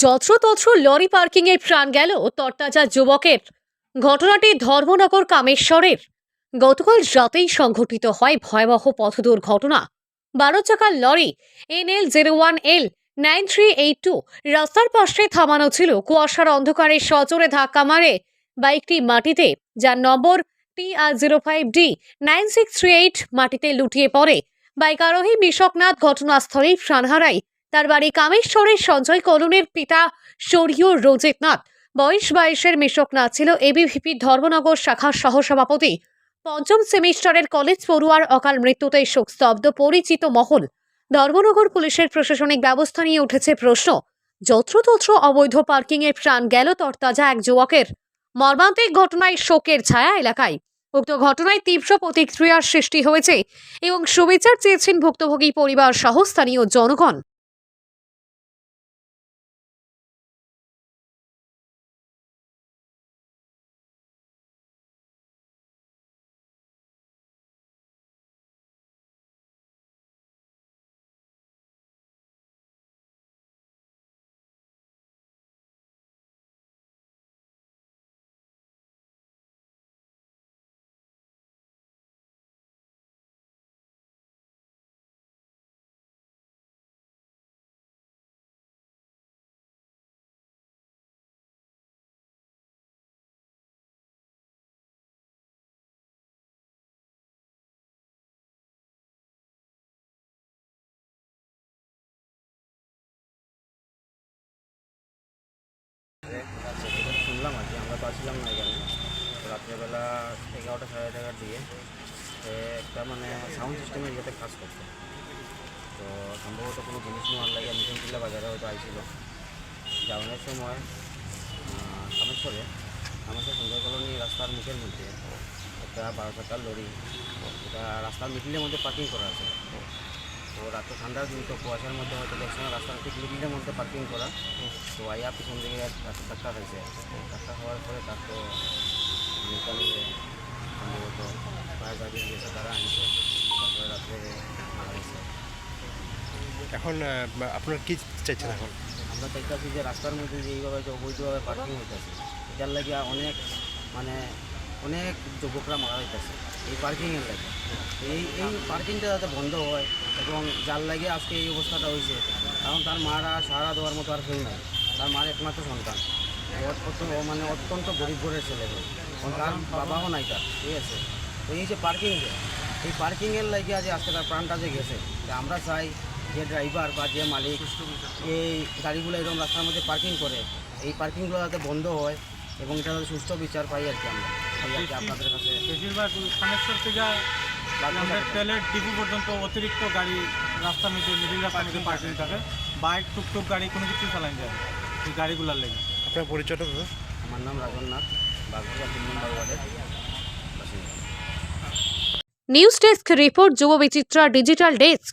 যত্রতত্র lorry parking এর প্রাণ গেল তরতাজা যুবকের। ঘটনাটি ধর্মনগর কামেশ্বরের। গতকাল রাতেই সংঘটিত হয় ভয়াবহ পথ দুর্ঘটনা। বারো চাকার lorry N L zero one L nine three eight two রাস্তার পাশে থামানো ছিল। কুয়াশার অন্ধকারে সচরে ধাক্কা মারে বাইকটি মাটিতে, যার number T R zero five D nine six three eight মাটিতে লুটিয়ে পড়ে। বাইক আরোহী বিশকনাথ ঘটনাস্থলেই প্রাণ হারায় তার বাড়ি কামেশ্বরের সঞ্জয় কলোনের পিতা শরীয় রোজিতনাথ বয়স বাইশের মিশকনাথ ছিল এবিভিপি ধর্মনগর শাখার সহসভাপতি। পঞ্চম সেমিস্টারের কলেজ পড়ুয়ার অকাল মৃত্যুতে শোকস্তব্ধ পরিচিত মহল। ধর্মনগর পুলিশের প্রশাসনিক ব্যবস্থা নিয়ে উঠেছে প্রশ্ন। যত্রতত্র অবৈধ পার্কিংয়ে প্রাণ গেল তরতাজা এক যুবকের। মর্মান্তিক ঘটনায় শোকের ছায়া এলাকায়। উক্ত ঘটনায় তীব্র প্রতিক্রিয়ার সৃষ্টি হয়েছে এবং শুভেচ্ছার চেয়েছেন ভুক্তভোগী পরিবার সহ স্থানীয় জনগণ। রাত্রেবেলা এগারোটা, সাড়ে এগারোটার দিকে সে একটা মানে সাউন্ড সিস্টেমে ইয়েতে কাজ করতো তো সম্ভবত কোনো জিনিস নেওয়ার লাগে মিশন টিলা বাজারে হয়তো আইছিল। যাওয়ানোর সময় কামেশ্বরে, কামেশ্বর সঞ্জয় কলোনি রাস্তার মুখের মধ্যে একটা বারো চাকার লরি, এটা রাস্তার মিডিলের মধ্যে পার্কিং করা আছে। তো রাতে ঠান্ডার দিন, তো কুয়াশার মধ্যে হয়তো দেখছেন রাস্তার ঠিক মিডিলের মধ্যে পার্কিং করা। তো আইয়া পিছন দিকে ধাক্কা খাইছে ধাক্কা খাওয়ার পরে তার তো তারপরে এখন আপনার কি চাইছেন এখন? আমরা চাইতেছি যে রাস্তার মধ্যে যে এইভাবে যে অবৈধভাবে পার্কিং হইতেছে, এটার লাগে অনেক মানে অনেক যুবকরা মারা যাইতেছে এই পার্কিংয়ের লাগে এই এই পার্কিংটা যাতে বন্ধ হয় এবং যার লাগে আজকে এই অবস্থাটা হয়েছে কারণ তার মারা সারা দেওয়ার মতো আর কেউ নাই। তার মার একমাত্র সন্তান। মানে অত্যন্ত গরিব ঘরের ছেলে তার বাবাও নাই তার ঠিক আছে? তো এই যে পার্কিং এই পার্কিংয়ের লাগে যে আজকে তার প্রাণটা যে গেছে আমরা চাই যে ড্রাইভার বা যে মালিক এই গাড়িগুলো এরকম রাস্তার মধ্যে পার্কিং করে এই পার্কিংগুলো যাতে বন্ধ হয় এবং এটা যাতে সুষ্ঠু বিচার পাই আর কি আমরা। আপনাদের কাছে বেশিরভাগ কানেকশন থেকে আমাদের ডিপু পর্যন্ত অতিরিক্ত গাড়ি রাস্তার মধ্যে মিডিল রাস্তার মধ্যে পার্কিং থাকে। বাইক টুকটুক গাড়ি কোনো কিছু চালান যায় এই গাড়িগুলোর লেগে। আপনার পরিচয়টা দাদা? আমার নাম রাজন নাথ বাগবাজার তিন নম্বর ওয়ার্ডের news desk report Jubo Bichitra digital desk.